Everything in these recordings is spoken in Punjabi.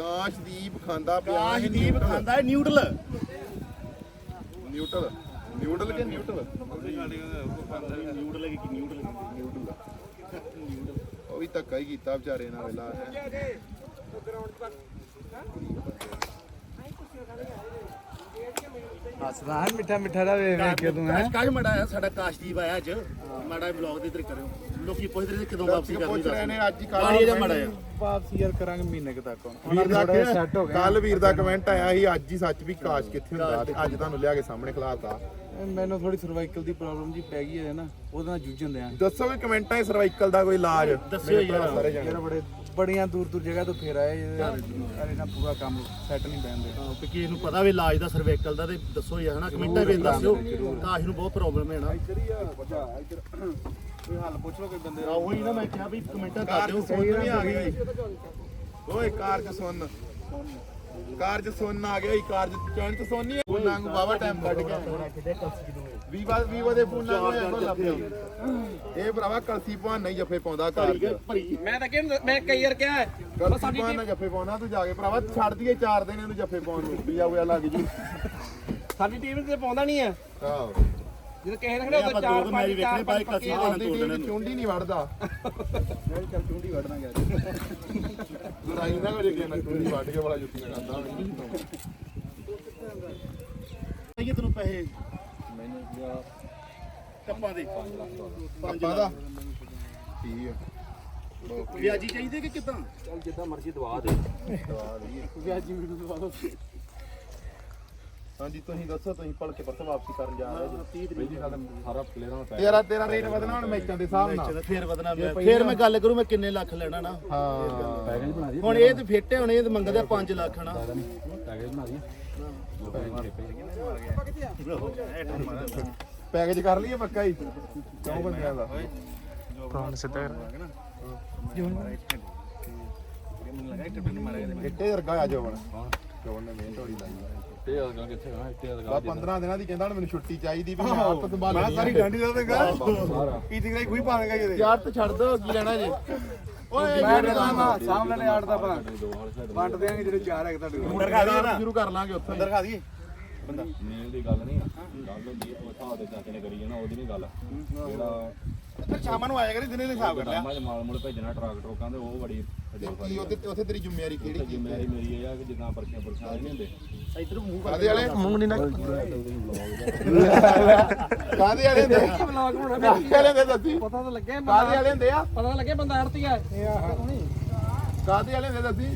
ਕਾਸ਼ਦੀਪ ਖਾਂਦਾ ਪਿਆ ਹੈ ਕਾਸ਼ਦੀਪ ਨਿਊਟਰਲ। ਖਾਂਦਾ ਹੈ ਨਿਊਡਲ ਨਿਊਟਰਲ। ਨਿਊਟਰਲ ਕਿ ਨਿਊਟਰਲ? ਨਿਊਡਲ ਹੈ ਕਿ ਨਿਊਡਲ ਨਿਊਟਰਲ। ਉਹ ਵੀ ਧੱਕਾ ਹੀ ਕੀਤਾ ਵਿਚਾਰੇ ਨਾਲ ਵੇਲਾ ਹੈ। ਹੱਸਦਾ ਮਿੱਠਾ ਮਿੱਠਾ ਦਾ ਵੇਖ ਵੇਖ ਕੇ ਤੂੰ ਹੈ? ਕਾਸ਼ ਕਾਸ਼ ਮੜਾ ਆਇਆ ਸਾਡਾ ਕਾਸ਼ਦੀਪ ਆਇਆ ਅੱਜ। ਮਾੜਾ ਬਲੌਗ ਦੇ ਇੱਧਰ ਕਰਿਓ। ਲੋਕੀ ਪੁੱਛਦੇ ਨੇ ਕਦੋਂ ਵਾਪਸੀ ਕਰਨੀ ਪੁੱਛ ਰਹੇ ਨੇ ਅੱਜ ਹੀ ਕਾਲੀ ਦਾ ਮੜਾ ਆ ਵਾਪਸੀ ਯਾਰ ਕਰਾਂਗੇ ਮਹੀਨੇ ਕੁ ਤੱਕ ਹੁਣ। ਵੀਰ ਦਾ ਸੈੱਟ ਹੋ ਗਿਆ। ਕੱਲ ਵੀਰ ਦਾ ਕਮੈਂਟ ਆਇਆ ਸੀ ਅੱਜ ਹੀ ਸੱਚ ਵੀ ਕਾਸ਼ ਕਿੱਥੇ ਹੁੰਦਾ ਤੇ ਅੱਜ ਤੁਹਾਨੂੰ ਲਿਆ ਕੇ ਸਾਹਮਣੇ ਖਿਲਾਤਾ ਇਹ ਮੈਨੂੰ ਥੋੜੀ ਸਰਵਾਈਕਲ ਦੀ ਪ੍ਰੋਬਲਮ ਜੀ ਪੈ ਗਈ ਹੈ ਨਾ ਉਹਦੇ ਨਾਲ ਜੂਝਣ ਦਿਆਂ ਦੱਸੋ ਵੀ ਕਮੈਂਟਾਂ 'ਚ ਸਰਵਾਈਕਲ ਦਾ ਕੋਈ ਇਲਾਜ। ਦੱਸਿਓ ਯਾਰ। ਸਾਰੇ ਜਾਣੇ। ਯਾਰ ਬੜੇ ਬੜੀਆਂ ਦੂਰ ਦੂਰ ਜਗ੍ਹਾ ਤੋਂ ਫੇਰ ਆਏ ਅਰੇ ਨਾ ਪੂਰਾ ਕੰਮ ਸੈੱਟ ਨਹੀਂ ਬੈਂਦੇ ਹਾਂ, ਕਿ ਕਿਸੇ ਨੂੰ ਪਤਾ ਵੀ ਇਲਾਜ ਦਾ ਸਰਵਾਈਕਲ ਦਾ ਤੇ ਦੱਸੋ ਯਾਰ ਹਨਾ? ਕਮੈਂਟਾਂ ਵਿੱਚ ਦੱਸਿਓ। ਕਾਸ਼ ਨੂੰ ਬਹੁਤ ਪ੍ਰੋਬਲਮ ਹੈ ਨਾ। ਕੋਈ ਹੱਲ ਪੁੱਛ ਲੋ ਕੋਈ ਬੰਦੇ ਆ ਉਹੀ ਨਾ ਮੈਂ ਕਿਹਾ ਵੀ ਕਮੈਂਟਾਂ ਕਰ ਕਾਰ ਦਿਓ ਚ ਸੁਣ ਵੀ ਆ ਗਈ। ਓਏ ਕਾਰ ਚ ਸੁਣ ਕਾਰ ਚ ਸੁਣ ਆ ਗਿਆ ਈ ਕਾਰ ਚ ਚਣ ਚ ਸੁਣ ਨਹੀਂ ਫੋਨਾਂ ਨੂੰ ਬਾਵਾ ਟਾਈਮ ਕੱਢ ਕੇ ਵੀਵਾ ਵੀਵਾ ਦੇ ਫੋਨਾਂ ਨੂੰ ਐਵੇਂ ਲੱਭਿਆ ਇਹ ਭਰਾਵਾ ਕਲਸੀ ਭਾਨ ਨਹੀਂ ਜੱਫੇ ਪਾਉਂਦਾ ਕਾਰ ਚ ਭਰੀ ਮੈਂ ਤਾਂ ਕਿ ਮੈਂ ਕਈ ਵਾਰ ਕਿਹਾ ਹੈ, ਕਲਸੀ ਭਾਨ ਨਾਲ ਜੱਫੇ ਪਾਉਣਾ ਤੂੰ ਜਾ ਕੇ ਭਰਾਵਾ ਛੱਡ ਦਈਏ ਚਾਰ ਦਿਨ ਇਹਨੂੰ ਜੱਫੇ ਪਾਉਣ ਨੂੰ। ਪੀਆ ਹੋਇਆ ਲੱਗ ਜੂ। ਸਾਡੀ ਟੀਮ ਤੇ ਪਾਉਂਦਾ ਨਹੀਂ ਹੈ। ਆਹੋ। ਜਦੋਂ ਕਿਸੇ ਨੇ ਖੜੇ ਆਪਾਂ ਉੱਤੇ ਦੋ ਮੈਚ ਵੇਖਣੇ ਪੰਜ ਕਸੀ ਪੱਕੇ ਆਪਦੀ ਟੀਮ ਚ ਚੁੰਡੀ ਨਹੀਂ ਵੜਦਾ ਮੈਂ ਚੱਲ ਚੁੰਡੀ ਵੜਨਾ ਗਿਆ ਲੜਾਈ ਨਾ ਕਰੇ ਕਿ ਨਾ ਚੁੰਡੀ ਵੱਢ ਕੇ ਬੜਾ ਜੁੱਤੀਆਂ ਖਾਂਦਾ ਆਈਏ ਤੈਨੂੰ ਪੈਸੇ। ਕੱਪਾਂ ਦੇ। ਆਪਾਂ ਦਾ। ਠੀਕ ਹੈ ਵਿਆਜੀ ਚਾਹੀਦੇ ਕਿ ਕਿਦਾਂ? ਚੱਲ ਜਿੱਦਾਂ ਮਰਜ਼ੀ ਦਵਾ ਦੇ। ਵਿਆਜੀ ਵੀਡੀਓ ਦਵਾ ਦੋ। ਹਾਂਜੀ ਤੁਸੀਂ ਦੱਸੋ ਤੁਸੀਂ ਭਲਕੇ ਪਰਸ ਵਾਪਸੀ ਕਰਨ ਜਾ ਰਹੇ ਜੀ। ਪਹਿਲੀ ਗੱਲ ਸਾਰਾ ਪਲੇਅਰਾਂ ਦਾ ਤੇਰਾ ਤੇਰਾ ਰੇਟ ਵਧਣਾ ਹੁਣ ਮੈਚਾਂ ਦੇ ਹਿਸਾਬ ਨਾਲ। ਫੇਰ ਵਧਣਾ ਮੈਂ ਫੇਰ ਮੈਂ ਗੱਲ ਕਰੂੰ ਮੈਂ ਕਿੰਨੇ ਲੱਖ ਲੈਣਾ ਨਾ। ਹਾਂ। ਪੈਕੇਜ ਬਣਾ ਦੀ ਹੁਣ ਇਹ ਤੇ ਫਿੱਟ ਹੁਣ ਇਹ ਤੇ ਮੰਗਦੇ 5 ਲੱਖ ਨਾ ਪੈਕੇਜ ਬਣਾ ਦੀ ਪੈਕੇਜ ਕਰ ਲਈਏ ਪੱਕਾ ਹੀ। ਕਿਉਂ ਬੰਦਿਆਂ ਦਾ? ਇੱਟੇ ਵਰਗਾ ਆ ਜੋਬਨ। ਜੋਬਨ ਨੇ ਮਿਹਨਤ ਹੋਈ ਲਾਈ ਤੇ ਅਗਾ ਕਿੱਥੇ ਆ ਇੱਥੇ ਬਾ 15 ਦਿਨਾਂ ਦੀ ਕਹਿੰਦਾ ਹੁਣ ਮੈਨੂੰ ਛੁੱਟੀ ਚਾਹੀਦੀ ਵੀ ਮੈਂ ਆਪ ਸੰਭਾਲਣੀ ਸਾਰੀ ਡਾਂਡੀ ਦਾ ਦੇਗਾ। ਕੀ ਦਿਖਾਈ ਕੋਈ ਪਾਵੇਂਗਾ ਇਹਦੇ। ਯਾਰ ਤੇ ਛੱਡ ਦੋ ਕੀ ਲੈਣਾ ਜੇ? ਓਏ ਮੈਂ ਨਾ ਸਾਹਮਣੇ ਨੇ ਆੜ ਦਾ ਭਾ ਵੰਡ ਦੇਾਂਗੇ ਜਿਹੜੇ ਚਾਰ ਹੈਗੇ ਤੁਹਾਡੇ ਕੋਲ। ਦਰਖਾ ਦਈਏ ਨਾ ਸ਼ੁਰੂ ਕਰ ਲਾਂਗੇ ਉੱਥੋਂ ਹੀ। ਦਰਖਾ ਦਈਏ ਮੇਲ ਦੀ ਗੱਲ ਨਹੀਂ ਗੱਲ ਹੁੰਦੀ ਉਹ ਹਿਸਾਬ ਦੇ ਚਾਚੇ ਨੇ ਕਰੀ ਜਾਣਾ ਉਹਦੀ ਨਹੀਂ ਗੱਲ। ਜਿਹੜਾ ਫਿਰ ਸ਼ਾਮਾਂ ਨੂੰ ਆਇਆ ਕਰੀ ਦਿਨੇ ਨੇ ਹਿਸਾਬ ਕਰ ਲਿਆ। ਗਾਮਾਂ 'ਚ ਮਾਲ ਮੁਲ ਭੇਜਣਾ ਟਰੱਕ ਟਰੋਕਾਂ ਦੇ ਉਹ ਬੜੀ ਕੀ ਉਹਦੇ ਉੱਥੇ ਤੇਰੀ ਜ਼ਿੰਮੇਵਾਰੀ ਕਿਹੜੀ ਕੀ ਜ਼ਿੰਮੇਵਾਰੀ ਮੇਰੀ ਇਹ ਆ ਕਿ ਜਿੱਦਾਂ ਪਰਚੀਆਂ ਪਰਚੀਆਂ ਨਹੀਂ ਹੁੰਦੇ ਇਧਰ ਮੂੰਹ ਕਾਦੇ ਵਾਲੇ? ਮੂੰਹ ਨਹੀਂ ਨਾ ਕਾਦੇ ਵਾਲੇ ਹੁੰਦੇ? ਕਾਦੇ ਵਾਲੇ ਹੁੰਦੇ ਦੱਸੀ? ਪਤਾ ਤਾਂ ਲੱਗੇ ਕਾਦੇ ਵਾਲੇ ਹੁੰਦੇ ਆ? ਪਤਾ ਤਾਂ ਲੱਗੇ ਬੰਦਾ ਅੜਤੀ ਆ। ਕਾਦੇ ਵਾਲੇ ਹੁੰਦੇ ਦੱਸੀ?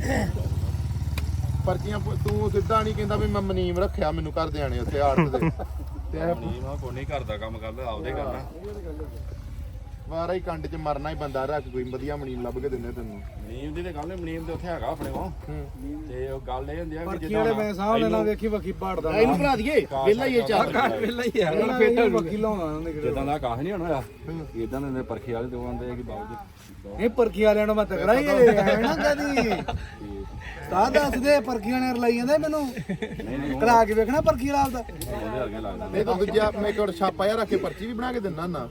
ਪਰਚੀਆਂ ਪ- ਤੂੰ ਸਿੱਧਾ ਨਹੀਂ ਕਹਿੰਦਾ ਵੀ ਮੈਂ ਮਨੀਮ ਰੱਖਿਆ ਮੈਨੂੰ ਘਰ ਦੇ ਆਣੇ ਉੱਥੇ ਆਰਟ ਦੇ। ਤੇ ਇਹ ਨਹੀਂ ਮਾ ਕੋਈ ਨਹੀਂ ਕਰਦਾ ਕੰਮ ਕਰਦਾ ਆਪਦੇ ਕਰਨਾ ਵਾਰਾ ਹੀ ਕੰਡ 'ਚ ਮਰਨਾ ਹੀ ਬੰਦਾ ਰੱਖ ਕੋਈ ਵਧੀਆ ਮਨੀਮ ਲੱਭ ਕੇ ਦਿੰਦੇ ਤੈਨੂੰ। ਮਨੀਮ ਦੀ ਤੇ ਗੱਲ ਨਹੀਂ ਮਨੀਮ ਤੇ ਉੱਥੇ ਹੈਗਾ ਆਪਣੇ ਕੋਲ। ਹੂੰ। ਤੇ ਉਹ ਗੱਲ ਇਹ ਹੁੰਦੀ ਆ ਕਿ ਪਰਚੀ ਵਾਲੇ ਮੈਂ ਸਾਹਮਣੇ ਨਾਲ ਵੇਖੀ ਵਕੀ ਪਾੜਦਾ ਇਹਨੂੰ ਭਰਾ ਦਈਏ ਵੇਲਾ ਹੀ ਇਹ ਚੱਲ ਵੇਲਾ ਹੀ ਆ। ਇਹਨਾਂ ਫੇਟਾ ਵਕੀ ਲਾਉਣਾ ਉਹਨਾਂ ਨੇ ਕਿਹੜੇ। ਜਿੱਦਾਂ ਦਾ ਕਾਹ ਨਹੀਂ ਹੋਣਾ ਇਦਾਂ ਦੇ ਨੇ ਪਰਖੇ ਵਾਲੇ ਦੋ ਆਂਦੇ ਆ ਕਿ ਬਾਬੂ ਜੀ। ਇਹ ਪਰਖੀ ਵਾਲਿਆਂ ਨੂੰ ਮੈਂ ਤਕੜਾ ਹੀ ਐ ਨਾ। ਕਦੀ ਤਾਂ ਦੱਸ ਦੇ ਪਰਖੀ ਵਾਲਿਆਂ ਰਲਾਈ ਜਾਂਦੇ ਮੈਨੂੰ। ਨਹੀਂ ਨਹੀਂ ਕਰਾ ਕੇ ਵੇਖਣਾ ਪਰਖੀ ਵਾਲਾ ਦਾ ਉਹਦੇ ਵਰਗੇ ਲੱਗਦਾ। ਨਹੀਂ ਤਾਂ ਦੂਜਾ ਮੈਂ ਇੱਕ ਹੋਰ ਛਾਪਾ ਜਿਹਾ ਰੱਖ ਕੇ ਪਰਚੀ ਵੀ ਬਣਾ ਕੇ ਦਿੰਦਾ ਨਾ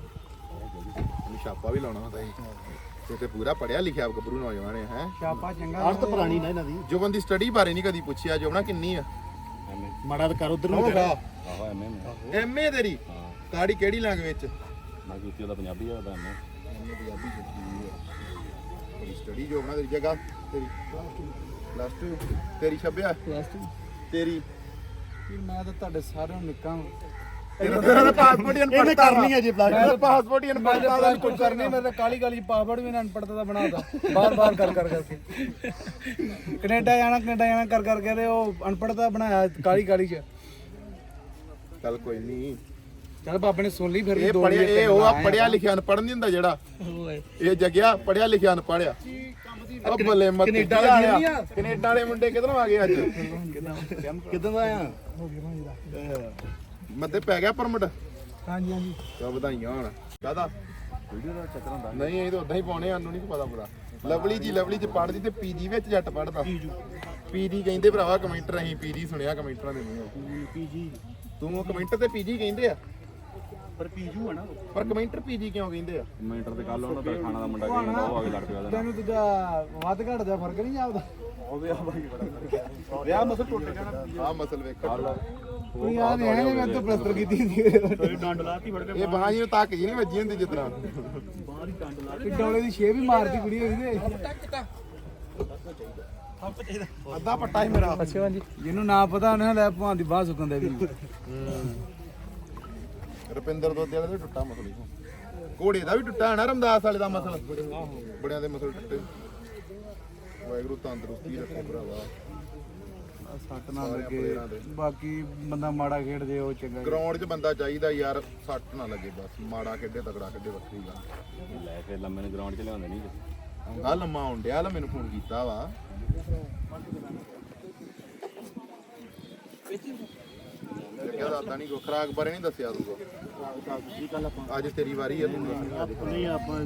ਛਾਪਾ ਵੀ ਲਾਉਣਾ ਹੁੰਦਾ ਸੀ। ਤੇ ਤੇ ਪੂਰਾ ਪੜਿਆ ਲਿਖਿਆ ਗੱਭਰੂ ਨੌਜਵਾਨ ਹੈ ਹੈ। ਛਾਪਾ ਚੰਗਾ ਆਰਤ ਪੁਰਾਣੀ ਨਾ ਇਹਨਾਂ ਦੀ। ਜੋਬਨ ਦੀ ਸਟੱਡੀ ਬਾਰੇ ਨਹੀਂ ਕਦੀ ਪੁੱਛਿਆ ਜੋਬਨਾ ਕਿੰਨੀ ਆ? ਮਾੜਾ ਤਾਂ ਕਰ ਉਧਰ ਨੂੰ ਹੋਗਾ ਆਹੋ ਐਵੇਂ ਮੈਂ। ਐਮਏ ਤੇਰੀ? ਹਾਂ। ਕਾੜੀ ਕਿਹੜੀ ਲੈਂਗੁਏਜ ਚ? ਮੈਂ ਕੀਤੀ ਉਹਦਾ ਪੰਜਾਬੀ ਆ ਉਹਦਾ ਐਵੇਂ ਪੰਜਾਬੀ ਚ ਤੇਰੀ ਸਟੱਡੀ ਜੋਬਨਾ ਤੇਰੀ ਜਗ੍ਹਾ ਤੇਰੀ ਪਲੱਸ 2 ਤੇਰੀ ਛੱਬਿਆ? ਤੇਰੀ ਮੈਂ ਤਾਂ ਤੁਹਾਡੇ ਸਾਰਿਆਂ ਨੂੰ ਨਿੱਕਾ ਪਾਸਪੋਰਟ ਹੀ ਇਹਨੇ ਅਨਪੜ੍ਹਤਾ ਕਰਨੀ ਹੈ ਜੀ ਪਲਾਸ ਮੈਂ ਪਾਸਪੋਰਟ ਹੀ ਮੈਂ ਅਨਪੜ੍ਹਤਾ ਤਾਂ ਦਾ ਕੁਝ ਕਰਨੀ ਮੇਰੇ ਤਾਂ ਕਾਲੀ ਕਾਲੀ ਪਾਸਵਰਡ ਵੀ ਨਾ ਅਨਪੜਤਾ ਦਾ ਬਣਾਦਾ ਬਾਰ ਬਾਰ ਕਰ ਕਰ ਕਰਕੇ। ਕੈਨੇਡਾ ਜਾਣਾ ਕੈਨੇਡਾ ਜਾਣਾ ਕਰ ਕਰ ਕੇ ਤੇ ਉਹ ਅਨਪੜਤਾ ਬਣਾਇਆ ਕਾਲੀ ਕਾਲੀ ਚ। ਚੱਲ ਕੋਈ ਨਹੀਂ ਚੱਲ ਬਾਬੇ ਨੇ ਸੁਣ ਲਈ ਫਿਰ ਵੀ ਇਹ ਦੋ ਪੜਿਆ ਵਾਰੀ ਇਹ ਉਹ ਆ ਪੜਿਆ ਲਿਖਿਆ ਅਨਪੜ੍ਹ ਨਹੀਂ ਹੁੰਦਾ ਜਿਹੜਾ। ਇਹ ਜਗਿਆ ਪੜਿਆ ਲਿਖਿਆ ਅਨਪੜ੍ਹਿਆ। ਉਹ ਬੱਲੇ ਮਤ ਕੈਨੇਡਾ ਵਾਲੇ ਨਹੀਂ ਆ। ਕੈਨੇਡਾ ਵਾਲੇ ਮੁੰਡੇ ਕਿਧਰੋਂ ਆ ਗਏ ਅੱਜ? ਕਿਦਾਂ ਦਾ। ਆ ਮੱਤੇ ਪੈ ਗਿਆ ਪਰਮਿਟ? ਹਾਂਜੀ ਹਾਂਜੀ। ਚਾ ਵਧਾਈਆਂ ਹੋਣ। ਕਾਦਾ ਵੀਡੀਓ ਦਾ ਚੱਕਰ ਹੁੰਦਾ। ਨਹੀਂ ਇਹ ਤਾਂ ਉਦਾਂ ਹੀ ਪਾਉਣੇ ਸਾਨੂੰ ਨਹੀਂ ਪਤਾ ਪੂਰਾ। ਲਵਲੀ ਜੀ ਲਵਲੀ ਚ ਪੜਦੀ ਤੇ ਪੀਜੀ ਵਿੱਚ ਜੱਟ ਪੜਦਾ ਪੀਜੀ ਕਹਿੰਦੇ ਭਰਾਵਾ ਕਮੈਂਟਰ ਅਸੀਂ ਪੀਜੀ ਸੁਣਿਆ ਕਮੈਂਟਰਾਂ ਦੇ ਮੂੰਹੋਂ। ਪੀਜੀ ਤੂੰ ਉਹ ਕਮੈਂਟਰ ਤੇ ਪੀਜੀ ਕਹਿੰਦੇ ਆ? ਪਰ ਪੀਜੂ ਆ ਨਾ ਪਰ ਕਮੈਂਟਰ ਪੀਜੀ ਕਿਉਂ ਕਹਿੰਦੇ ਆ? ਮੈਂਟਰ ਤੇ ਕੱਲ ਉਹਨਾਂ ਦਾ ਖਾਣਾ ਦਾ ਮੁੰਡਾ ਕਹਿੰਦਾ ਉਹ ਆ ਕੇ ਲੜ ਪਿਆ ਉਹਦੇ ਤੈਨੂੰ ਦੂਜਾ ਵੱਧ ਘੱਟ ਦਾ ਫ਼ਰਕ ਨਹੀਂ ਜਾਪਦਾ ਵਿਆਹ ਮਸਲ ਟੁੱਟ ਜਾਣਾ। ਆ ਮਸਲ ਵੇਖੋ। ਕੋਈ ਆ ਨਹੀਂ ਹੈ ਮੈਂ ਤਾਂ ਪਲਸਤਰ ਕੀਤੀ ਹੁੰਦੀ ਕੋਈ ਡੰਡ ਲਾਤੀ ਫੜ ਕੇ ਇਹ ਬਾਹਾਂ ਜੀ ਨੂੰ ਤੱਕ ਜੀ ਨਹੀਂ ਵੱਜੀ ਹੁੰਦੀ ਜਿਸ ਤਰ੍ਹਾਂ। ਬਾਹਰ ਹੀ ਡੰਡ ਲਾ ਕਿ ਡੋਲੇ ਦੀ ਛੇ ਵੀ ਮਾਰਦੀ ਕੁੜੀ ਹੋਈ ਤੇ ਅੱਧਾ ਪੱਟਾ ਹੀ ਮੇਰਾ। ਜਿਹਨੂੰ ਨਾ ਪਤਾ ਉਹਨੇ ਲੈ ਭਾਂ ਦੀ ਬਾਹ ਸੁੱਕਣ ਦੇ ਵੀ। ਰੁਪਿੰਦਰ ਦੋਦੇ ਵਾਲੇ ਦਾ ਟੁੱਟਾ ਮਸਲ ਹੀ। ਘੋੜੇ ਦਾ ਵੀ ਟੁੱਟਾ ਹੈ ਨਾ ਰਮਦਾਸ ਵਾਲੇ ਦਾ ਮਸਲ। ਬੜਿਆਂ ਦੇ ਮਸਲ ਟੁੱਟੇ। ਵਾਹਿਗੁਰੂ ਤੰਦਰੁਸਤੀ ਰੱਖੇ ਭਰਾਵਾ। ਸੱਟ ਨਾ ਲੱਗੇ। ਬਾਕੀ ਬੰਦਾ ਮਾੜਾ ਖੇਡ ਜੇ ਉਹ ਚੰਗਾ ਗਰਾਊਂਡ 'ਚ ਬੰਦਾ ਚਾਹੀਦਾ ਯਾਰ ਸੱਟ ਨਾ ਲੱਗੇ ਬਸ। ਮਾੜਾ ਖੇਡੇ ਤਗੜਾ ਖੇਡੇ ਵੱਖਰੀ ਗੱਲ। ਲੈ ਕੇ ਲੰਮੇ ਨੂੰ ਗਰਾਊਂਡ 'ਚ ਲਿਆਉਂਦੇ ਨਹੀਂ ਆ ਲੰਮਾ ਆਉਣ ਡਿਆ ਲਾ ਮੈਨੂੰ ਫੋਨ ਕੀਤਾ ਵਾ। ਕਿਹਾ ਦਾਦਾ ਨਹੀਂ ਕੋ ਖਰਾਕ ਬਾਰੇ ਨਹੀਂ ਦੱਸਿਆ ਤੂੰ ਅੱਜ ਤੇਰੀ ਵਾਰੀ ਹੈ ਤੂੰ ਨਹੀਂ ਆਪਾਂ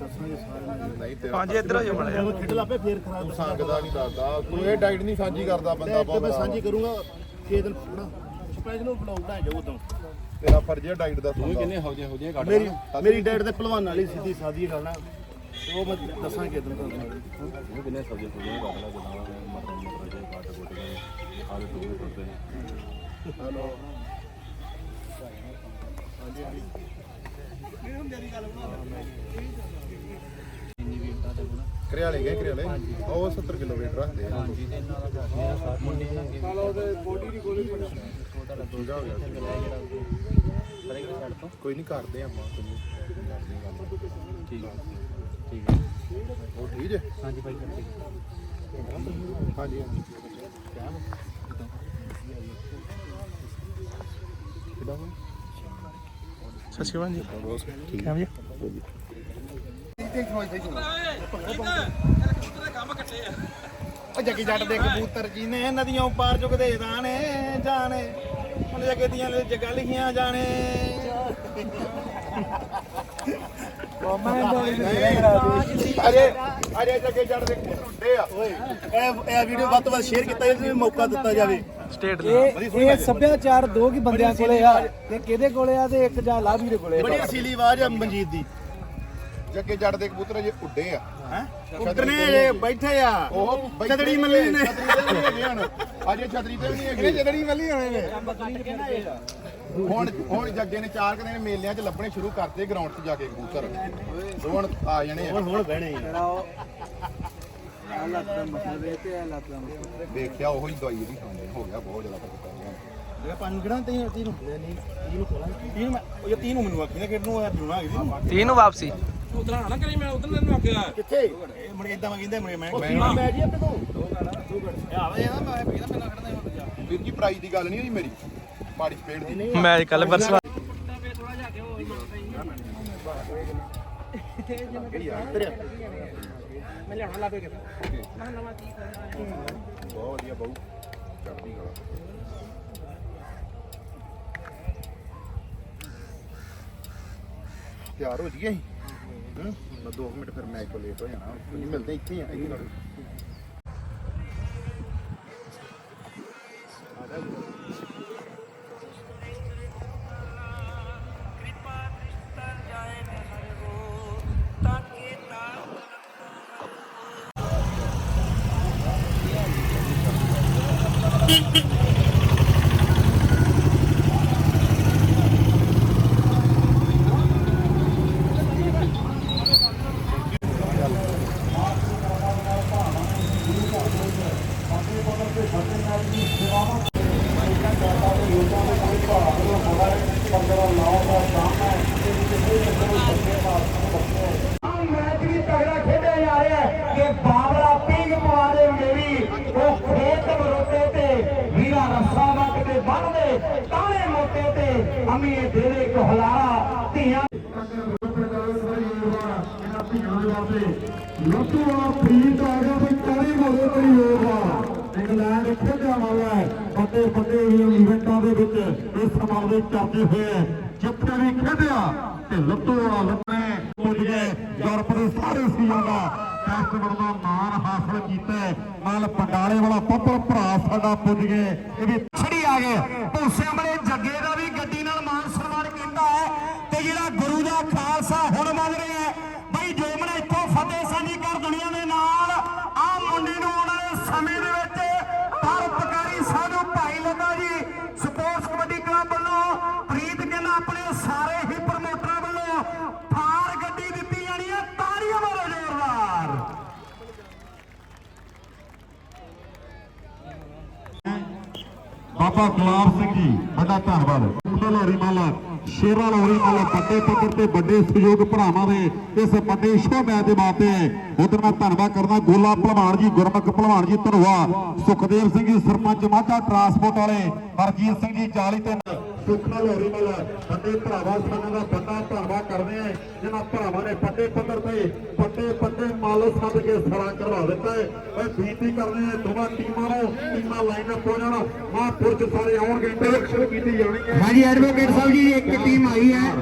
ਦੱਸਾਂਗੇ ਸਾਰਿਆਂ ਨੂੰ। ਨਹੀਂ ਤੇ ਪੰਜ ਇੱਧਰ ਹੋ ਜਾ ਜਦੋਂ ਖੇਡ ਲਾਪੇ ਫੇਰ ਖਰਾਬ ਸੰਗਦਾ ਨਹੀਂ ਦੱਸਦਾ। ਤੂੰ ਇਹ ਡਾਈਟ ਨਹੀਂ ਸਾਂਝੀ ਕਰਦਾ ਬੰਦਾ ਤੇ ਬਹੁਤ ਮੈਂ ਸਾਂਝੀ ਕਰੂੰਗਾ ਛੇ ਦਿਨ ਪੂਰਾ ਸਪੈਸ਼ਲ ਬਲੌਗ ਬਣਾ ਜਾਊ ਉਦੋਂ। ਤੇਰਾ ਫਰਜ਼ ਹੈ ਡਾਈਟ ਦਾ ਤੂੰ ਕਿੰਨੇ ਹੋ ਜੇ ਹੋ ਜੇ ਕੱਢ ਮੇਰੀ ਮੇਰੀ ਡੈਡ ਦੇ ਭਲਵਾਨ ਵਾਲੀ ਸਿੱਧੀ ਸਾਦੀ ਗੱਲ ਆ ਤੇ ਉਹ ਮੈਂ ਦੱਸਾਂਗੇ ਇਦੋਂ ਤੁਹਾਨੂੰ। ਤੂੰ ਕਿੰਨੇ ਸਬਜ਼ੀ ਸੁਬਜ਼ੀਆਂ ਕੱਢ ਲਾ ਜਿੱਦਾਂ ਮਟਰ ਮਟਰ ਦੇ ਕੱਟ ਕੁੱਟ ਕੇ ਆਲੂ ਟੂਬੇ ਟੁੱਟਦੇ ਨੇ। ਹਲੋ। ਕਰਿਆਲੇ ਗਏ ਕਰਿਆਲੇ? ਉਹ 70 ਕਿਲੋ weight ਰੱਖਦੇ ਆ। ਹਾਂਜੀ ਤੇ ਇਹਨਾਂ ਦਾ ਸਾਲਾ ਉਹਦੇ ਬੋਡੀ ਦੀ ਗੋਲੀ ਬਣਾ ਪੂਰਾ ਹੋ ਗਿਆ। ਕੋਈ ਨਹੀਂ ਕਰਦੇ ਆਪਾਂ ਕੋਈ ਨੀ। ਕਰਦੇ ਗੱਲ। ਠੀਕ ਠੀਕ ਹੈ। ਉਹ ਠੀਕ ਹੈ ਹਾਂਜੀ ਭਾਈ ਕਰਦੇ ਹਾਂਜੀ ਹਾਂਜੀ। ਉਹ ਜੱਗੀ ਜੱਟ ਦੇ ਕਬੂਤਰ ਜੀ ਨੇ ਨਦੀਆਂ ਪਾਰ ਚੁੱਕਦੇ ਦਾਣੇ ਜਾਣੇ। ਹੁਣ ਜੱਗੇ ਦੀਆਂ ਜੱਗਾ ਲਿਖੀਆਂ ਜਾਣੇ। ਅਰੇ ਅਰੇ ਜੱਗੇ ਜੜ ਦੇ ਟੁੱਟੇ ਆ। ਇਹ ਇਹ ਵੀਡੀਓ ਵੱਧ ਤੋਂ ਵੱਧ ਸ਼ੇਅਰ ਕੀਤਾ ਜਾਵੇ ਮੌਕਾ ਦਿੱਤਾ ਜਾਵੇ। ਇਹ ਇਹ ਸੱਭਿਆਚਾਰ ਦੋ ਕੀ ਬੰਦਿਆਂ ਕੋਲੇ ਆ? ਤੇ ਕਿਹਦੇ ਕੋਲੇ ਆ ਤੇ ਇੱਕ ਜਾਂ ਲਾਭੀ ਦੇ ਕੋਲੇ ਬੜੀ ਅਸੀਲੀ ਆਵਾਜ਼ ਆ ਮਨਜੀਤ ਦੀ। ਜੱਗੇ ਜੜ ਦੇ ਕਬੂਤਰ ਜੇ ਉੱਡੇ ਆ। ਹੈ? ਉਤਰਨੇ ਜੇ ਬੈਠੇ ਆ। ਉਹ ਚਦੜੀ ਮੱਲੀ ਨੇ। ਅਜੇ ਛਤਰੀ ਤੇ ਵੀ ਨਹੀਂ ਹੈਗੇ। ਚਦੜੀ ਮੱਲੀ ਹੋਣੇ ਨੇ। ਹੁਣ ਹੁਣ ਜੱਗੇ ਨੇ ਚਾਰ ਕੁ ਦਿਨ ਮੇਲਿਆਂ 'ਚ ਲੱਭਣੇ ਸ਼ੁਰੂ ਕਰਤੇ ਗਰਾਊਂਡ 'ਚ ਜਾ ਕੇ ਕਬੂਤਰ। ਹੁਣ ਆ ਜਾਣੇ ਆ। ਹੁਣ ਹੁਣ ਬਹਿਣੇ ਆ ਆ ਲੱਤ ਦਾ ਮਸਲਾ ਦੇ ਤੇ ਆ ਲੱਤ ਦਾ ਮਸਲਾ ਦੇਖਿਆ ਉਹੀ ਦਵਾਈ ਇਹਦੀ ਖਾਂਦੇ ਹੋ ਗਿਆ ਬਹੁਤ ਜ਼ਿਆਦਾ ਫ਼ਰਕ ਪੈ ਗਿਆ ਜਿਹੜਾ ਪੰਜ ਕਿਹੜਾ ਤੀ ਤੀ ਨੂੰ ਨਹੀਂ ਤੀ ਨੂੰ ਖੋਲਾਂ ਤੀ ਨੂੰ ਮੈਂ ਉਹ ਜੇ ਤੀ ਨੂੰ ਮੈਨੂੰ ਆਖੀ ਨਾ ਕਿਹਨੂੰ ਆ ਜੁਣਾ ਹੈਗੀ ਤੀਹ ਨੂੰ ਵਾਪਸੀ ਕਿੱਥੇ ਮੜ ਇਦਾਂ ਮੈਂ ਕਹਿੰਦੇ ਮੈਂ ਮੈਂ ਮੈਂ ਜੀ ਆਪਣੇ ਕੋਲ ਆਵੇ ਆ ਮੈਂ ਪਹਿਲਾਂ ਪਹਿਲਾਂ ਖੜਨਾ ਵੀਰ ਜੀ ਪ੍ਰਾਈਜ਼ ਦੀ ਗੱਲ ਨਹੀਂ ਹੋਈ ਮੇਰੀ ਪਾਰਟਿਸਪੇਟ ਦੀ ਮੈਚ ਕੱਲ ਪਰਸੋਂ ਬਹੁਤ ਵਧੀਆ ਬਾਊ ਚੜ੍ਹਦੀ ਕਲਾ ਤਿਆਰ ਹੋ ਜੀਏ ਹੂੰ, ਮੈਂ 2 ਮਿੰਟ ਫਿਰ ਮੈਚ ਤੋਂ ਲੇਟ ਹੋ ਜਾਣਾ। ਤੁਸੀਂ ਮਿਲਦੇ ਇੱਥੇ ਆ, ਇੱਥੇ フフフ。ਤਾਣੇ ਮੋਟੇ ਤੇ ਅਮੀ ਦੇਵੇ ਇੱਕ ਧੀਆਂ ਲੱਤੂ ਵਾਲਾ ਫਰੀਦ ਆ ਗਿਆ ਵੀ ਕਰੀ ਮੋੜੇ ਤੇ ਯੋਗ ਆ ਇੰਗਲੈਂਡ ਖੇਡਿਆ ਵਾਲਾ ਹੈ ਵੱਡੇ ਵੱਡੇ ਇਵੈਂਟਾਂ ਦੇ ਵਿੱਚ ਇਸ ਸਮਾਂ ਦੇ ਚਰਚੇ ਹੋਏ ਹੈ। ਜਿੱਥੇ ਵੀ ਖੇਡਿਆ ਤੇ ਲੱਤੂ ਵਾਲਾ ਲੱਤੇ ਪੁੱਜ ਗਏ ਯੂਰਪ ਦੇ ਸਾਰੇ ਸੀਆਂ ਦਾ ਟੈਸਟ ਦਾ ਮਾਣ ਹਾਸਲ ਕੀਤਾ ਨਾਲ ਪੰਡਾਲੇ ਵਾਲਾ ਪੱਪਲ ਭਰਾ ਸਾਡਾ ਪੁੱਜ ਗਏ ਇਹ ਵੀ ਵੀ ਆ ਗਏ। ਭੂਸੇ ਵਾਲੇ ਜੱਗੇ ਦਾ ਵੀ ਗੱਡੀ ਨਾਲ ਮਾਨ ਸਨਮਾਨ ਕੀਤਾ ਹੈ ਤੇ ਜਿਹੜਾ ਗੁਰੂ ਦਾ ਖਾਲਸਾ ਹੁਣ ਮੰਗ ਰਿਹਾ ਹੈ ਬਾਬਾ ਗੁਲਾਬ ਸਿੰਘ ਜੀ ਵੱਡਾ ਧੰਨਵਾਦ। ਲੋਰੀ ਮਾਲਾ ਸ਼ੇਰਾ ਲੋਰੀ ਮਾਲਾ, ਵੱਡੇ ਪੱਧਰ ਤੇ ਵੱਡੇ ਸਹਿਯੋਗ ਭਰਾਵਾਂ ਦੇ ਇਸ ਵੱਡੇ ਸ਼ੋ ਮੈਚ ਦੇ ਮਾਤੇ ਉਧਰ ਮੈਂ ਧੰਨਵਾਦ ਕਰਦਾ ਗੋਲਾ ਭਲਵਾਨ ਜੀ, ਗੁਰਮੁਖ ਭਲਵਾਨ ਜੀ ਧਨਵਾ ਸੁਖਦੇਵ ਸਿੰਘ ਜੀ, ਸਰਪੰਚ ਮਾਝਾ ਟਰਾਂਸਪੋਰਟ ਵਾਲੇ, ਹਰਜੀਤ ਸਿੰਘ ਜੀ 40 ਤੇ ਸੁਖਨਾ ਲੋਰੀ ਮਾਲਾ ਵੱਡੇ ਭਰਾਵਾਂ ਸਾਨਾਂ ਦਾ ਵੱਡਾ ਧੰਨਵਾਦ ਕਰਦੇ ਆ। ਜਿਨ੍ਹਾਂ ਭਰਾਵਾਂ ਨੇ ਵੱਡੇ ਪੱਧਰ ਤੇ ਵੱਡੇ ਵੱਡੇ ਮਾਲ ਸੱਦ ਕੇ ਸਰਾ ਕਰਵਾ ਦਿੱਤਾ ਹੈ। ਮੈਂ ਬੇਨਤੀ ਕਰਦੇ ਆ ਦੋਵਾਂ ਟੀਮਾਂ ਨੂੰ ਟੀਮਾਂ ਲਾਈਨ ਅਪ ਹੋ ਜਾਣ। ਮਹਾਂਪੁਰਸ਼ ਸਾਰੇ ਆਉਣਗੇ ਇੰਟਰੈਕਸ਼ਨ ਕੀਤੀ ਜਾਣੀ ਹੈ। ਹਾਂਜੀ ਐਡਵੋਕੇਟ ਸਾਹਿਬ ਜੀ ਇੱਕ ਟੀਮ ਆਈ ਹੈ।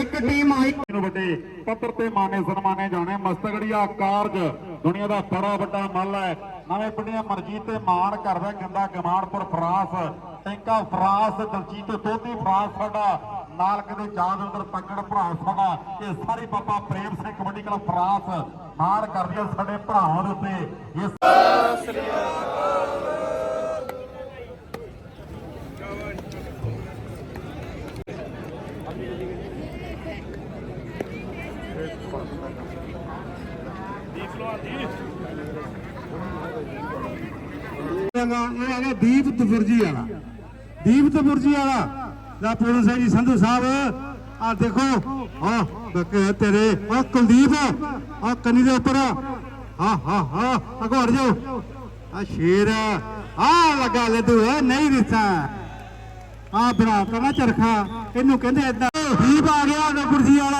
ਇੱਕ ਟੀਮ ਆਈ। ਨੂੰ ਵੱਡੇ ਪੱਧਰ ਤੇ ਮਾਨੇ ਸਨਮਾਨੇ ਜਾਣੇ। ਮਸਤਗੜੀਆ ਕਾਰਜ ਦੁਨੀਆ ਦਾ ਬੜਾ ਵੱਡਾ ਮੱਲ ਹੈ। ਨਵੇਂ ਪਿੰਡੀਆਂ ਮਰਜੀਤ ਤੇ ਮਾਣ ਕਰਦਾ ਗੰਦਾ ਗਮਾਨਪੁਰ ਫਰਾਂਸ। ਟੈਂਕਾ ਫਰਾਂਸ, ਦਲਜੀਤ ਦੋਧੀ ਫਰਾਂਸ ਸਾਡਾ ਨਾਲ ਕਦੇ ਜਾਦ ਅੰਦਰ ਤੱਕੜ ਭਰਾ ਸਾਡਾ, ਇਹ ਸਾਰੇ ਬਾਬਾ ਪ੍ਰੇਮ ਸਿੰਘ ਕਬੱਡੀ ਕਲੱਬ ਫਰਾਂਸ ਮਾਣ ਕਰਦੀਆਂ ਸਾਡੇ ਭਰਾਵਾਂ ਦੇ ਉੱਤੇ। ਇਸ ਇਹ ਹੈਗਾ ਦੀਪ ਤਫੁਰਜੀ ਵਾਲਾ ਦੀਪ ਤਫੁਰਜੀ ਵਾਲਾ, ਦਾ ਪੁਲਿਸ ਹੈ ਜੀ, ਸੰਧੂ ਸਾਹਿਬ। ਆ ਦੇਖੋ ਆ ਬੱਕੇ ਤੇਰੇ ਆ ਕੁਲਦੀਪ ਆ ਕੰਨੀ ਦੇ ਉੱਪਰ। ਹਾਂ ਹਾਂ ਹਾਂ ਅਗੋ ਹਟ ਜਾਓ। ਆ ਸ਼ੇਰ ਆ ਲਗਾ ਲੈ ਤੂੰ ਨਹੀਂ ਦਿਸਾ ਆ ਬਣਾ ਕਰਨਾ ਚਰਖਾ, ਇਹਨੂੰ ਕਹਿੰਦੇ ਏਦਾਂ। ਦੀਪ ਆ ਗਿਆ ਨਗੁਰਜੀ ਵਾਲਾ।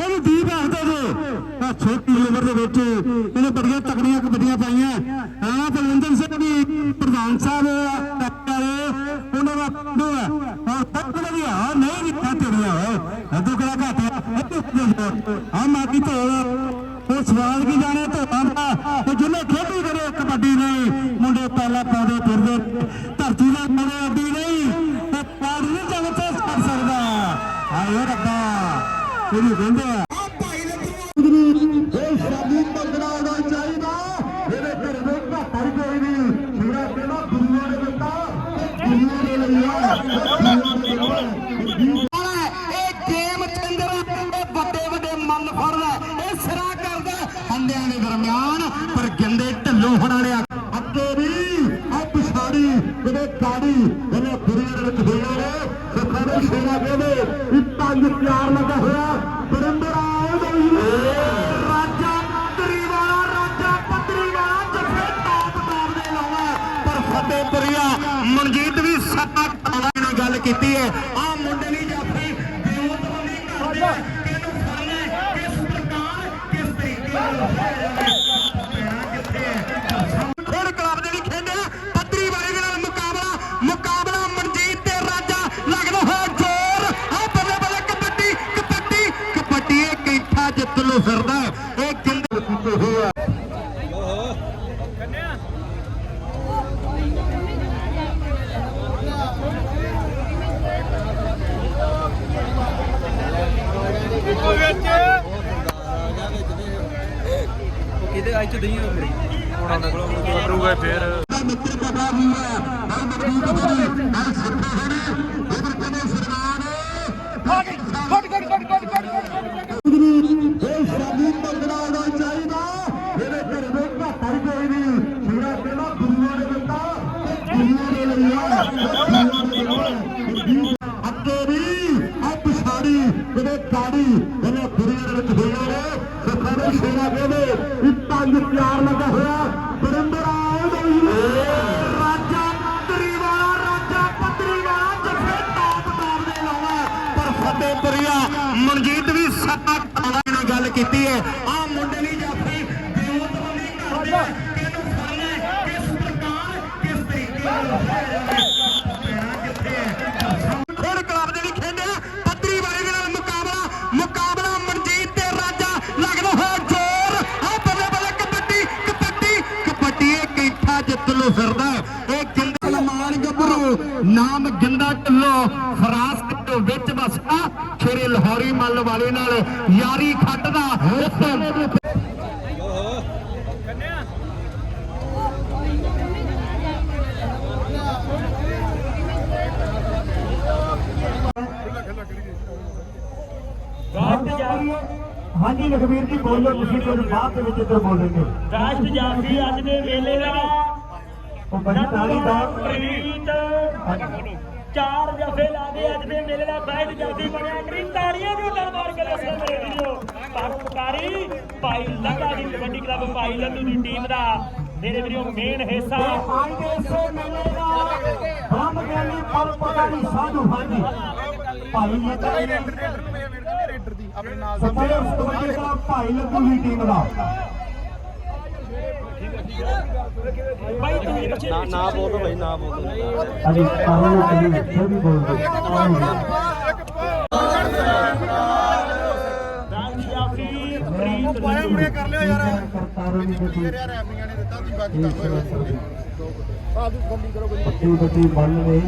ਇਹਨੂੰ ਦੀਪ ਆਖਦੇ ਨੇ। ਆ ਛੋਟੀ ਉਮਰ ਦੇ ਵਿੱਚ ਇਹਨੇ ਬੜੀਆਂ ਤਕੜੀਆਂ ਕਬੱਡੀਆਂ ਪਾਈਆਂ। ਹਾਂ, ਬਲਵਿੰਦਰ ਸਿੰਘ ਵੀ ਪ੍ਰਧਾਨ ਸਾਹਿਬ ਦਾ ਪਿੰਡੂ ਹੈ ਔਰ ਤੱਕ ਵਧੀਆ। ਨਹੀਂ ਦਿੱਤਾ ਤੇਰੀਆਂ ਓਏ ਅਦੂ ਕਿਹੜਾ ਘਾਟਿਆ ਆ ਮਾਗੀ ਧੋਲ ਉਹ ਸਵਾਲ ਕੀ ਜਾਣੇ ਧੋਤਾਂ ਦਾ? ਤੇ ਜਿਹਨੇ ਖੇਡੀ ਕਰੇ ਕਬੱਡੀ ਨਹੀਂ ਮੁੰਡੇ ਪਹਿਲਾਂ ਪਾਉਂਦੇ ਫਿਰਦੇ। ਧਰਤੀ ਦਾ ਮਰੇ ਅੱਡੀ ਨਹੀਂ ਤੇ ਪਾੜ ਨਹੀਂ ਜਗ ਕਰ ਸਕਦਾ। ਆਏ ਰੱਬਾ। ਇਹਨੂੰ ਕਹਿੰਦੇ ਸੁੱਖਾਂ ਦੇ ਸ਼ੇਰਾ ਵੀ ਪੰਜ ਪਿਆਰ ਲੱਗਾ ਹੋਇਆ ਬਰਿੰਦਰਾ ਰਾਜਾ ਪੱਤਰੀ ਵਾਲਾ ਰਾਜਾ ਪੱਤਰੀ ਵਾਲਾ ਜੱਫੇ ਟੌਪ ਟੌਪ ਦੇ ਲਾਉਣਾ ਪਰ ਫਤਿਹਪੁਰੀਆ ਮਨਜੀਤ ਵੀ ਸੱਤਾ ਖਾਣਾ ਨੇ ਗੱਲ ਕੀਤੀ ਹੈ ਆ ਮੁੰਡੇ ਦੀ ਜਾਫੀ ਬਿਉਤਬੰਦੀ ਕਰਦੇ ਕਿਹਨੂੰ ਫੜਨਾ ਕਿਸ ਪ੍ਰਕਾਰ, ਕਿਸ ਤਰੀਕੇ ਨਾਲ? ਕੈਂਠਾ ਜਿੱਤ ਸੁੱਖਾਂ ਦੇ ਕਹਿੰਦੇ ਵੀ ਪੰਜ ਪਿਆਰ ਲੱਗਾ ਹੋਇਆ ਬਰਿੰਦਰਾ ਰਾਜਾ ਪੱਤਰੀ ਵਾਲਾ ਰਾਜਾ ਪੱਤਰੀ ਵਾਲਾ ਜੱਫੇ ਟੌਪ ਟੌਪ ਦੇ ਲਾਉਣਾ ਪਰ ਫਤਿਹਪੁਰੀਆ ਮਨਜੀਤ ਵੀ ਸੱਤਾ ਖਾਣਾ ਨੇ ਗੱਲ ਕੀਤੀ ਹੈ। ਢਿੱਲੋਂ ਫਰਾਸ ਢਿੱਲੋਂ ਦੇ ਵਿੱਚ ਵਸਦਾ ਸ਼ੇਰੇ ਲਾਹੌਰੀ ਮੱਲ ਵਾਲੇ ਨਾਲ ਯਾਰੀ ਖੱਟਦਾ। ਹਾਂਜੀ ਲਖਵੀਰ ਜੀ ਬੋਲੋ ਤੁਸੀਂ ਕੁਝ ਬਾਅਦ ਦੇ ਵਿੱਚ ਇੱਧਰ ਬੋਲੇਂਗੇ ਰਾਸ਼ਟ ਜਾਫੀ ਅੱਜ ਦੇ ਮੇਲੇ ਦਾ ਉਹ ਬੜੀ ਤਾਲੀ ਦਾ ਪ੍ਰੀਤ ਚਾਰ ਜਫੇ ਲਾ ਕੇ ਅੱਜ ਦੇ ਮੇਲੇ ਦਾ ਬੈਠ ਜਾਫੀ ਬਣਿਆ। ਕਰੀ ਤਾੜੀਆਂ ਦੀ ਮਾਰ ਕੇ ਦੱਸੋ ਮੇਰੇ ਵੀਰੋ ਪਰਪਕਾਰੀ ਭਾਈ ਲੱਗਾ ਦੀ ਕਬੱਡੀ ਕਲੱਬ ਭਾਈ ਲੱਡੂ ਦੀ ਟੀਮ ਦਾ। ਮੇਰੇ ਵੀਰੋ ਮੇਨ ਹਿੱਸਾ। ਅੱਜ ਦੇ ਇਸੇ ਮੇਲੇ ਦਾ ਬ੍ਰਹਮ ਗਿਆਨੀ ਪਰਪਕਾਰੀ ਸਾਧੂ ਹਾਂਜੀ ਭਾਈ ਲੱਗਾ ਜੀ ਰੇਡਰ ਦੀ ਆਪਣੇ ਨਾਲ ਦਾ ਭਾਈ ਲੱਡੂ ਦੀ ਟੀਮ ਦਾ। ਭਾਈ ਤੁਸੀਂ ਪਿੱਛੇ ਨਾ ਨਾ ਬੋਲੋ ਭਾਈ ਨਾ ਹਾਂਜੀ ਸਾਨੂੰ ਨੂੰ ਕਦੀ ਇੱਥੇ ਵੀ ਜਾਫੀ ਪ੍ਰੀਤ ਪਾਇਆ ਮੁੜਿਆ ਕਰ ਲਿਓ ਯਾਰ ਕਰਤਾਰਾਂ ਦੀ ਗੱਡੀ ਰੈਮੀਆਂ ਨੇ ਦਿੱਤਾ ਤੁਸੀਂ ਬਾਕੀ ਕੰਮ ਹੋਇਆ ਵੱਡੀ ਵੱਡੀ ਬੰਨ ਨੇ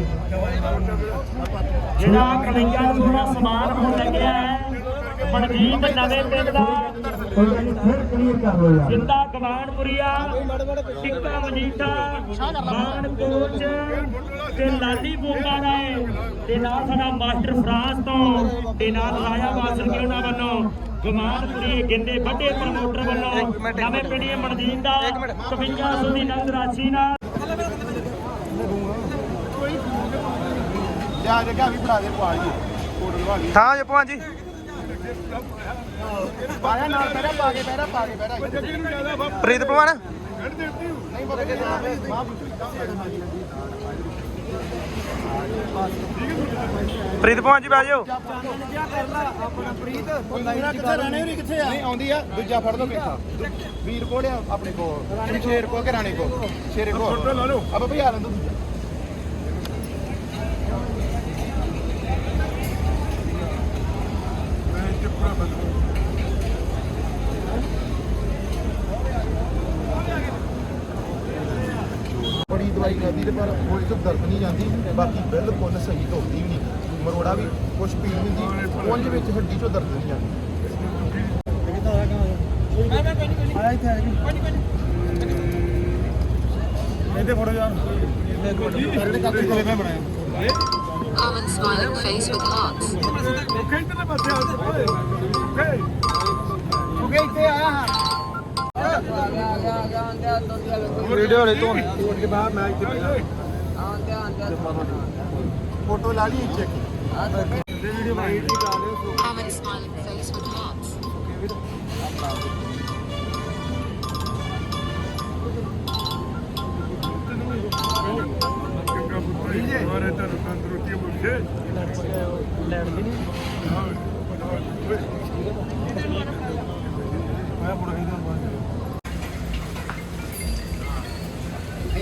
ਜਿਹੜਾ ਕਲਈਆ ਨੂੰ ਥੋੜਾ ਸਮਾਨ ਹੋਣ ਲੱਗਿਆ ਹੈ। ਮਨਜੀਤ ਨਵੇਂ ਪਿੰਡ ਦਾ। ਕੋਈ ਫਿਰ ਕਲੀਅਰ ਕਰ ਲਓ ਯਾਰ। ਜਿੰਦਾ ਕਮਾਨਪੁਰੀਆ ਟਿੱਕਾ ਮਜੀਠਾ ਮਾਨ ਕੋਚ ਤੇ ਲਾਲੀ ਬੋਂਗਾ ਨੇ ਤੇ ਨਾਲ ਸਾਡਾ ਮਾਸਟਰ ਫਰਾਂਸ ਤੋਂ ਤੇ ਨਾਲ ਰਾਜਾ ਵਾਸਰ ਕੇ ਉਹਨਾਂ ਵੱਲੋਂ। ਗਮਾਨਪੁਰੀ ਗਿੰਦੇ ਵੱਡੇ ਪ੍ਰਮੋਟਰ ਵੱਲੋਂ। ਨਵੇਂ ਮਨਜੀਤ ਦਾ 5500 ਦੀ ਨਗਦ ਰਾਸ਼ੀ ਨਾਲ। ਜਾ ਜਗਾ ਵੀ ਭਰਾ ਦੇ ਪਵਾ ਲਈਏ ਕੋਡ ਲਵਾ ਹਾਂ ਜੀ ਜੀ। ਪਾਇਆ ਨਾਲ ਪਹਿਰਾ ਪਾ ਕੇ ਪਹਿਰਾ ਪਾ ਕੇ ਪਹਿਰਾ ਪ੍ਰੀਤ ਭਵਾਨ ਨਹੀਂ ਨਾ ਪ੍ਰੀਤ ਭਵਾਨ ਜੀ ਬਹਿ ਜਾਓ। ਕਿੱਥੇ ਰਾਣੇ ਹੋਰੀ ਕਿੱਥੇ ਆ? ਨਹੀਂ ਆਉਂਦੀ ਆ ਦੂਜਾ ਫੜ ਲਓ ਬੈਠਾ ਵੀਰ ਕੋਲ ਆ ਆਪਣੇ ਕੋਲ। ਸ਼ੇਰ ਕੋ ਕੇ ਰਾਣੇ ਕੋ ਸ਼ੇਰੇ ਕੋ ਫੋਟੋ ਲਾ ਲਓ। ਅਬ ਭਈ ਆ ਲੈਂਦੋ ਦੂਜਾ ਬੜੀ ਦਵਾਈ ਖਾਦੀ ਤੇ ਪਰ ਕੋਈ ਤੋਂ ਦਰਦ ਨਹੀਂ ਜਾਂਦੀ ਬਾਕੀ ਬਿਲਕੁਲ ਸਹੀ ਧੋਤੀ ਵੀ ਨਹੀਂ ਮਰੋੜਾ ਵੀ ਕੁਛ ਪੀੜ ਨਹੀਂ ਹੁੰਦੀ ਪੁੰਜ ਵਿੱਚ ਹੱਡੀ ਚੋਂ ਦਰਦ ਨਹੀਂ ਜਾਂਦੀ ਇਹਦੇ ਫੋਟੋ ਯਾਰ Common smiling face with hearts. Video ਲੈ ਤੂੰ ਫੋਟੋ ਲਾ ਲਈ check Common smiling face with hearts.